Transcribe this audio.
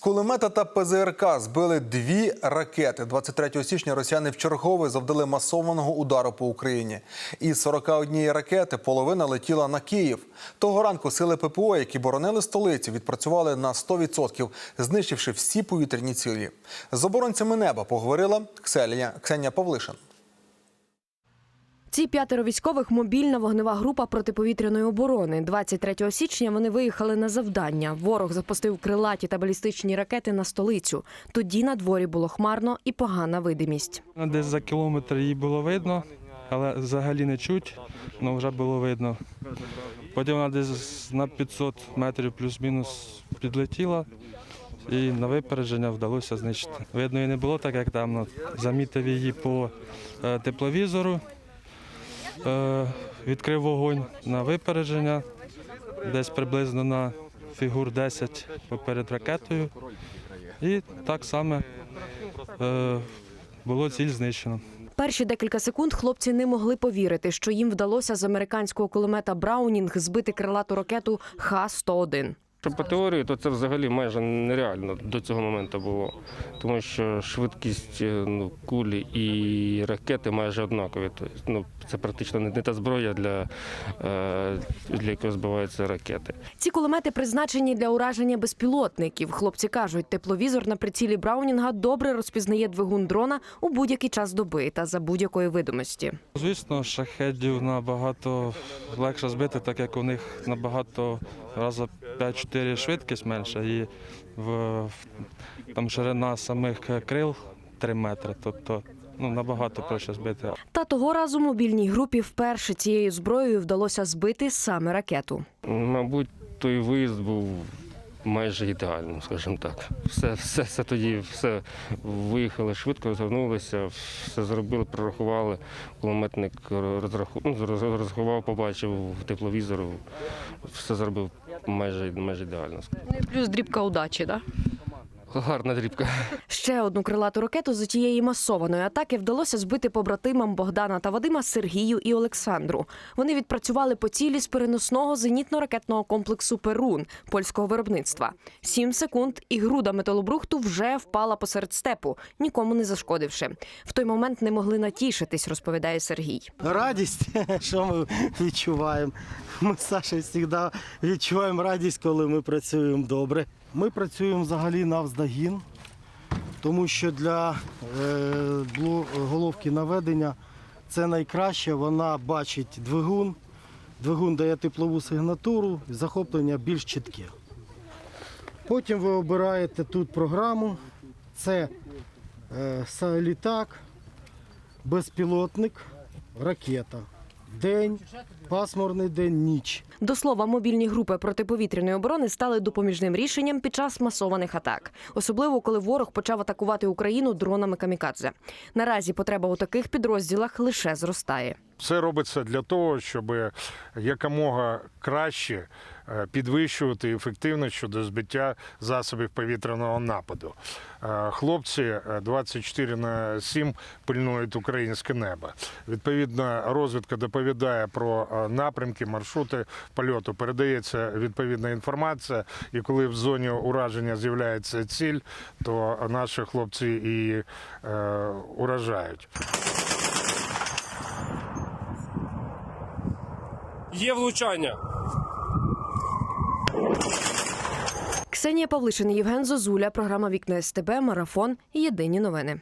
кулемета та ПЗРК збили дві ракети. 23 січня росіяни вчергове завдали масованого удару по Україні. Із 41 ракети половина летіла на Київ. Того ранку сили ППО, які боронили столицю, відпрацювали на 100%, знищивши всі повітряні цілі. З оборонцями неба поговорила Кселія Ксенія Павлишин. Ці п'ятеро військових мобільна вогнева група протиповітряної оборони. 23 січня вони виїхали на завдання. Ворог запустив крилаті та балістичні ракети на столицю. Тоді на дворі було хмарно і погана видимість. Ну, Десь за кілометр її було видно, але взагалі не чуть, але вже було видно. Потім вона десь на 500 метрів плюс-мінус підлетіла і на випередження вдалося знищити. Видно, її не було так, як там. Замітив її по е, тепловізору, відкрив вогонь на випередження, десь приблизно на фігур 10 поперед ракетою. І так само е, було ціль знищено. Перші декілька секунд хлопці не могли повірити, що їм вдалося з американського кулемета Браунінг збити крилату ракету Х-101. Що по теорії, то це взагалі майже нереально до цього моменту було, тому що швидкість е, ну, кулі і ракети майже однакові. Тобто, ну, це практично не, та зброя, для, е, для якої збиваються ракети. Ці кулемети призначені для ураження безпілотників. Хлопці кажуть, тепловізор на прицілі Браунінга добре розпізнає двигун дрона у будь-який час доби та за будь-якої видимості. Звісно, шахедів набагато легше збити, так як у них набагато раза 5-4 швидкість менша і в, в- там ширина самих крил 3 метри, тобто ну, набагато проще збити. Та того разу мобільній групі вперше цією зброєю вдалося збити саме ракету. Мабуть, той виїзд був майже ідеальним, скажімо так. Все, все, все тоді, все виїхали швидко, розвернулися, все зробили, прорахували. Кулеметник ну, розрахував, побачив в тепловізору, все зробив майже, майже ідеально. Ну і плюс дрібка удачі, да? Гарна дрібка. Ще одну крилату ракету з тієї масованої атаки вдалося збити побратимам Богдана та Вадима Сергію і Олександру. Вони відпрацювали по цілі з переносного зенітно-ракетного комплексу Перун польського виробництва. Сім секунд, і груда металобрухту вже впала посеред степу, нікому не зашкодивши. В той момент не могли натішитись, розповідає Сергій. Радість, що ми відчуваємо. Ми з Сашею завжди відчуваємо радість, коли ми працюємо добре. Ми працюємо взагалі навздогін, тому що для е, головки наведення це найкраще. Вона бачить двигун, двигун дає теплову сигнатуру, захоплення більш чітке. Потім ви обираєте тут програму. Це е, літак, безпілотник, ракета. День, пасмурний день, ніч. До слова, мобільні групи протиповітряної оборони стали допоміжним рішенням під час масованих атак, особливо коли ворог почав атакувати Україну дронами камікадзе. Наразі потреба у таких підрозділах лише зростає. Все робиться для того, щоб якомога краще е, підвищувати ефективність щодо збиття засобів повітряного нападу. Е, Хлопці е, 24 на 7 пильнують українське небо. Відповідно, розвідка доповідає про е, напрямки, маршрути польоту. Передається відповідна інформація, і коли в зоні ураження з'являється ціль, то наші хлопці і е, уражають. Є влучання. Ксенія Павлишин, Євген Зозуля, програма Вікна СТБ, Марафон. Єдині новини.